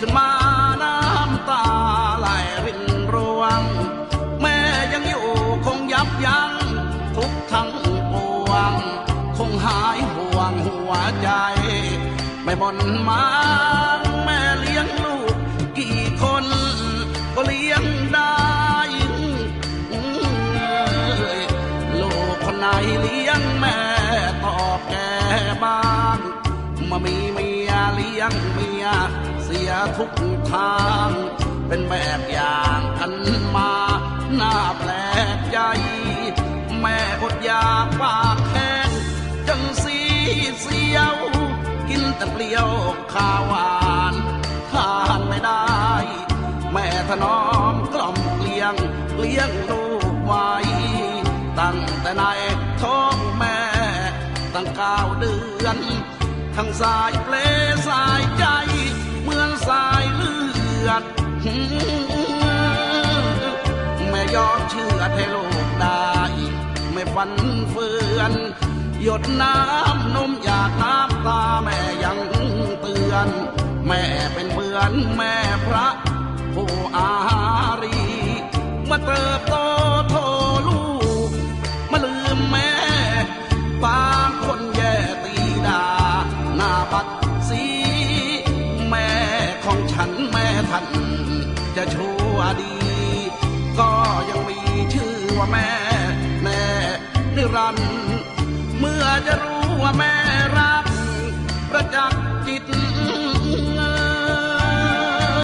ขึ้นมาน้ำตาไหลรินร่วง แม่ยังอยู่คงยับยั้งทุกทั้งปวง คงหายห่วงหัวใจ ไม่บ่นมางแม่เลี้ยงลูกกี่คนก็เลี้ยงได้ลูกคนไหนเลี้ยงแม่ตอบแกบ้างมามี ทุกทาง เป็นแบบอย่างกันมา หน้าแปลกใจ แม่อดอยากปากแห้งจังสีเสียว กินแต่เปรี้ยวข้าวหวานทานไม่ได้ แม่ถนอมกล่อมเกลี้ยงเลี้ยงลูกไว้ ตั้งแต่ในท้องแม่ ตั้งเก้าเดือน ทั้งสายเปล ฟันเฟือน หยดน้ำนมหยาดน้ำตาแม่ยังเตือน แม่เป็นเหมือนแม่พระผู้อารีมาเติบโตโทลูกมาลืมแม่บางคนแย่ตีดาหน้าบัดสีแม่ของฉันแม่ท่านจะชั่วดี ก็ยังมีชื่อว่าแม่ นิรันดร์เมื่อจะรู้ว่าแม่รัก